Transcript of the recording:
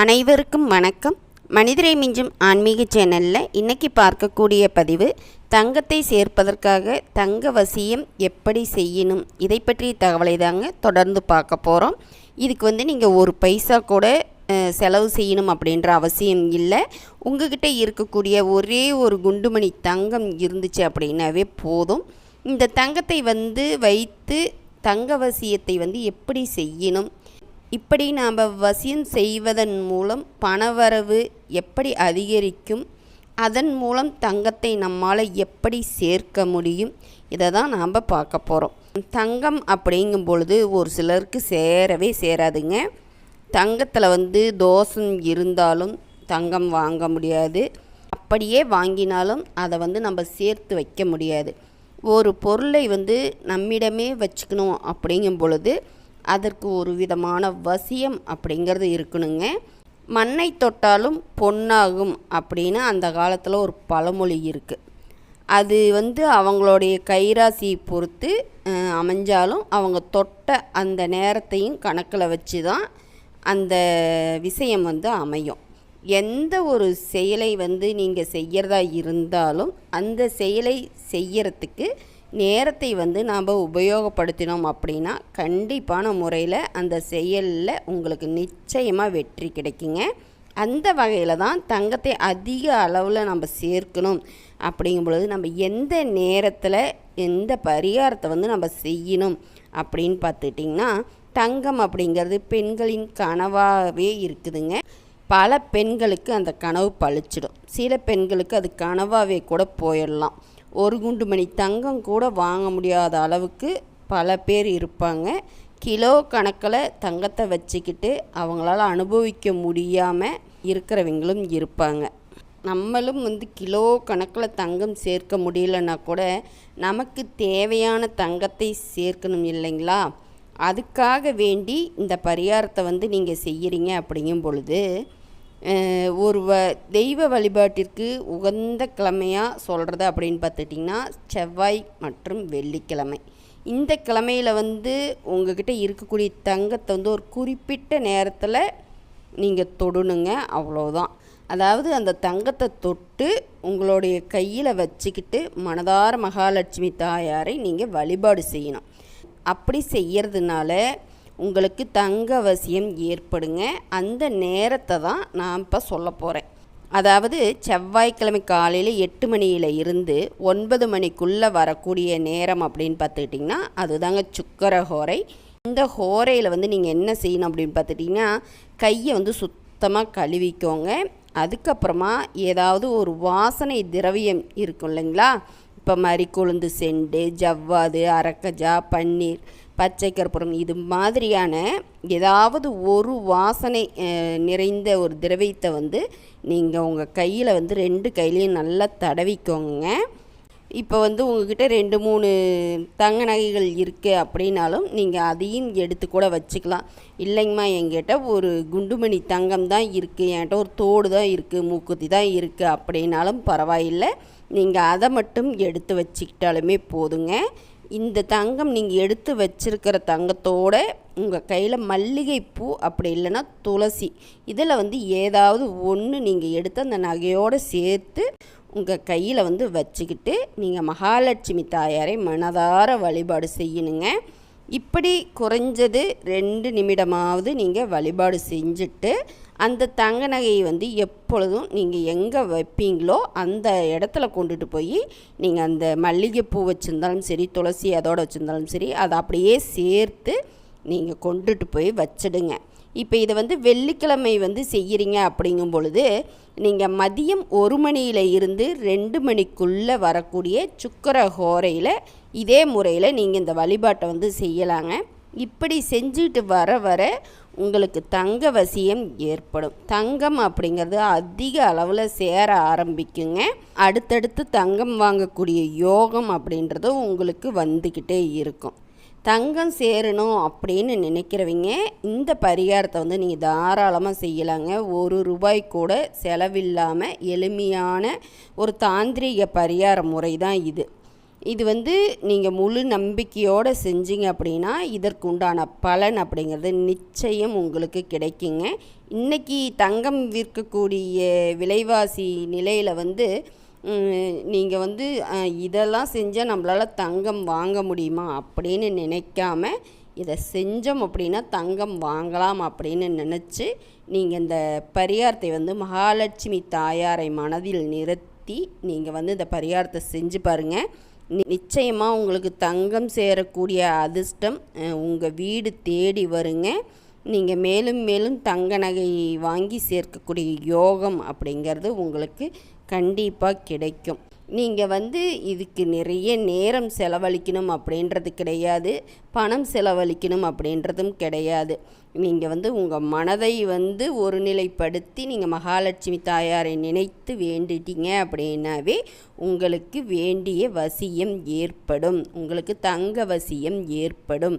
அனைவருக்கும் வணக்கம். மனிதரை மிஞ்சும் ஆன்மீக சேனலில் இன்றைக்கி பார்க்கக்கூடிய பதிவு தங்கத்தை சேர்ப்பதற்காக தங்க வசியம் எப்படி செய்யணும்? இதை பற்றிய தகவலை தாங்க தொடர்ந்து பார்க்க போகிறோம் இதுக்கு வந்து நீங்கள் ஒரு பைசா கூட செலவு செய்யணும் அப்படின்ற அவசியம் இல்லை. உங்ககிட்ட இருக்கக்கூடிய ஒரே ஒரு குண்டுமணி தங்கம் இருந்துச்சு அப்படின்னாவே போதும். இந்த தங்கத்தை வந்து வைத்து தங்க வசியத்தை வந்து எப்படி செய்யணும்? இப்படி நாம் வசியம் செய்வதன் மூலம் பணவரவு எப்படி அதிகரிக்கும்? அதன் மூலம் தங்கத்தை நம்மால் எப்படி சேர்க்க முடியும்? இதை தான் நாம் பார்க்க போகிறோம் தங்கம் அப்படிங்கும் பொழுது ஒரு சிலருக்கு சேரவே சேராதுங்க. தங்கத்தில் வந்து தோஷம் இருந்தாலும் தங்கம் வாங்க முடியாது. அப்படியே வாங்கினாலும் அதை வந்து நம்ம சேர்த்து வைக்க முடியாது. ஒரு பொருளை வந்து நம்மிடமே வச்சுக்கணும் அப்படிங்கும் பொழுது அதற்கு ஒரு விதமான வசியம் அப்படிங்கிறது இருக்கணுங்க. மண்ணை தொட்டாலும் பொன்னாகும் அப்படின்னு அந்த காலத்தில் ஒரு பழமொழி இருக்குது அது வந்து அவங்களுடைய கைராசியை பொறுத்து அமைஞ்சாலும் அவங்க தொட்ட அந்த நேரத்தையும் கணக்கில் வச்சு தான் அந்த விஷயம் வந்து அமையும். எந்த ஒரு செயலை வந்து நீங்கள் செய்கிறதா இருந்தாலும் அந்த செயலை செய்யறதுக்கு நேரத்தை வந்து நாம் உபயோகப்படுத்தினோம் அப்படின்னா கண்டிப்பான முறையில் அந்த செயலில் உங்களுக்கு நிச்சயமாக வெற்றி கிடைக்குங்க. அந்த வகையில் தான் தங்கத்தை அதிக அளவில் நம்ம சேர்க்கணும். அப்படிங்கும் பொழுது நம்ம எந்த நேரத்தில் எந்த பரிகாரத்தை வந்து நம்ம செய்யணும் அப்படின்னு பார்த்துக்கிட்டிங்கன்னா தங்கம் அப்படிங்கிறது பெண்களின் கனவாகவே இருக்குதுங்க. பல பெண்களுக்கு அந்த கனவு பழிச்சிடும் சில பெண்களுக்கு அது கனவாகவே கூட போயிடலாம். ஒரு குண்டு மணி தங்கம் கூட வாங்க முடியாத அளவுக்கு பல பேர் இருப்பாங்க. கிலோ கணக்கில் தங்கத்தை வச்சுக்கிட்டு அவங்களால அனுபவிக்க முடியாமல் இருக்கிறவங்களும் இருப்பாங்க. நம்மளும் வந்து கிலோ கணக்கில் தங்கம் சேர்க்க முடியலன்னா கூட நமக்கு தேவையான தங்கத்தை சேர்க்கணும் இல்லைங்களா? அதுக்காக வேண்டி இந்த பரிகாரத்தை வந்து நீங்கள் செய்கிறீங்க அப்படிங்கும் பொழுது ஒரு வ தெய்வ வழிபாட்டிற்கு உகந்த கிழமையாக சொல்கிறது அப்படின்னு பார்த்துட்டிங்கன்னா செவ்வாய் மற்றும் வெள்ளிக்கிழமை. இந்த கிழமையில் வந்து உங்ககிட்ட இருக்கக்கூடிய தங்கத்தை வந்து ஒரு குறிப்பிட்ட நேரத்தில் நீங்கள் தொடணுங்க அவ்வளோதான் அதாவது அந்த தங்கத்தை தொட்டு உங்களுடைய கையில் வச்சுக்கிட்டு மனதார மகாலட்சுமி தாயாரை நீங்கள் வழிபாடு செய்யணும். அப்படி செய்யறதுனால உங்களுக்கு தங்க அவசியம் ஏற்படுங்க. அந்த நேரத்தை தான் நான் இப்போ சொல்ல போகிறேன் அதாவது செவ்வாய்க்கிழமை காலையில் எட்டு மணியில் இருந்து ஒன்பது மணிக்குள்ளே வரக்கூடிய நேரம் அப்படின்னு பார்த்துக்கிட்டிங்கன்னா அதுதாங்க சுக்கர ஹோரை. இந்த ஹோரையில் வந்து நீங்கள் என்ன செய்யணும் அப்படின்னு பார்த்துட்டிங்கன்னா கையை வந்து சுத்தமாக கழுவிக்கோங்க. அதுக்கப்புறமா ஏதாவது ஒரு வாசனை திரவியம் இருக்கும் இல்லைங்களா? இப்போ மறிக்கொழுந்து செண்டு ஜவ்வாது அரக்கஜா பன்னீர் பச்சை கற்பூரம். இது மாதிரியான ஏதாவது ஒரு வாசனை நிறைந்த ஒரு திரவியத்தை வந்து நீங்கள் உங்கள் கையில் வந்து ரெண்டு கையிலையும் நல்லா தடவிக்கோங்க. இப்போ வந்து உங்ககிட்ட ரெண்டு மூணு தங்க நகைகள் இருக்குது அப்படின்னாலும் நீங்கள் அதையும் எடுத்து கூட வச்சுக்கலாம். இல்லைங்கம்மா என்கிட்ட ஒரு குண்டுமணி தங்கம் தான் இருக்குது என்கிட்ட ஒரு தோடு தான் இருக்குது மூக்குத்தி தான் இருக்குது அப்படின்னாலும் பரவாயில்லை. நீங்கள் அதை மட்டும் எடுத்து வச்சுக்கிட்டாலுமே போதுங்க. இந்த தங்கம் நீங்கள் எடுத்து வச்சிருக்கிற தங்கத்தோட உங்கள் கையில் மல்லிகைப்பூ அப்படி இல்லைன்னா துளசி. இதில் வந்து ஏதாவது ஒன்று நீங்கள் எடுத்து அந்த நகையோடு சேர்த்து உங்கள் கையில் வந்து வச்சுக்கிட்டு நீங்கள் மகாலட்சுமி தாயாரை மனதார வழிபாடு செய்யணுங்க. இப்படி குறைஞ்சது ரெண்டு நிமிடமாவது நீங்கள் வழிபாடு செஞ்சுட்டு அந்த தங்க நகையை வந்து எப்பொழுதும் நீங்கள் எங்கே வைப்பீங்களோ அந்த இடத்துல கொண்டுட்டு போய் நீங்கள் அந்த மல்லிகைப்பூ வச்சுருந்தாலும் சரி துளசி அதோடு வச்சுருந்தாலும் சரி அதை அப்படியே சேர்த்து நீங்கள் கொண்டுட்டு போய் வச்சிடுங்க. இப்போ இதை வந்து வெள்ளிக்கிழமை வந்து செய்கிறீங்க அப்படிங்கும் பொழுது நீங்கள் மதியம் ஒரு மணியில் இருந்து ரெண்டு மணிக்குள்ளே வரக்கூடிய சுக்கர ஹோரையில் இதே முறையில் நீங்கள் இந்த வழிபாட்டை வந்து செய்யலாங்க. இப்படி செஞ்சுட்டு வர வர உங்களுக்கு தங்க வசியம் ஏற்படும். தங்கம் அப்படிங்கிறது அதிக அளவில் சேர ஆரம்பிக்குங்க. அடுத்தடுத்து தங்கம் வாங்கக்கூடிய யோகம் அப்படின்றது உங்களுக்கு வந்துக்கிட்டே இருக்கும். தங்கம் சேரணும் அப்படின்னு நினைக்கிறவங்க இந்த பரிகாரத்தை வந்து நீங்கள் தாராளமாக செய்யலாங்க. ஒரு ரூபாய் கூட செலவில்லாமல் எளிமையான ஒரு தாந்திரிக பரிகார முறை தான் இது. இது வந்து நீங்கள் முழு நம்பிக்கையோடு செஞ்சீங்க அப்படின்னா இதற்கு உண்டான பலன் அப்படிங்கிறது நிச்சயம் உங்களுக்கு கிடைக்குங்க. இன்றைக்கி தங்கம் விற்கக்கூடிய விலைவாசி நிலையில் வந்து நீங்கள் வந்து இதெல்லாம் செஞ்சால் நம்மளால் தங்கம் வாங்க முடியுமா அப்படின்னு நினைக்காம இதை செஞ்சோம் அப்படின்னா தங்கம் வாங்கலாம் அப்படின்னு நினச்சி நீங்கள் இந்த பரிகாரத்தை வந்து மகாலட்சுமி தாயாரை மனதில் நிறுத்தி நீங்கள் வந்து இந்த பரிகாரத்தை செஞ்சு பாருங்கள் நிச்சயமாக உங்களுக்கு தங்கம் சேரக்கூடிய அதிர்ஷ்டம் உங்கள் வீடு தேடி வருங்க. நீங்கள் மேலும் மேலும் தங்க நகை வாங்கி சேர்க்கக்கூடிய யோகம் அப்படிங்கிறது உங்களுக்கு கண்டிப்பாக கிடைக்கும். நீங்கள் வந்து இதுக்கு நிறைய நேரம் செலவழிக்கணும் அப்படின்றது கிடையாது. பணம் செலவழிக்கணும் அப்படின்றதும் கிடையாது. நீங்கள் வந்து உங்கள் மனதை வந்து ஒருநிலைப்படுத்தி நீங்கள் மகாலட்சுமி தாயாரை நினைத்து வேண்டிட்டீங்க அப்படின்னாவே உங்களுக்கு வேண்டிய வசியம் ஏற்படும். உங்களுக்கு தங்க வசியம் ஏற்படும்.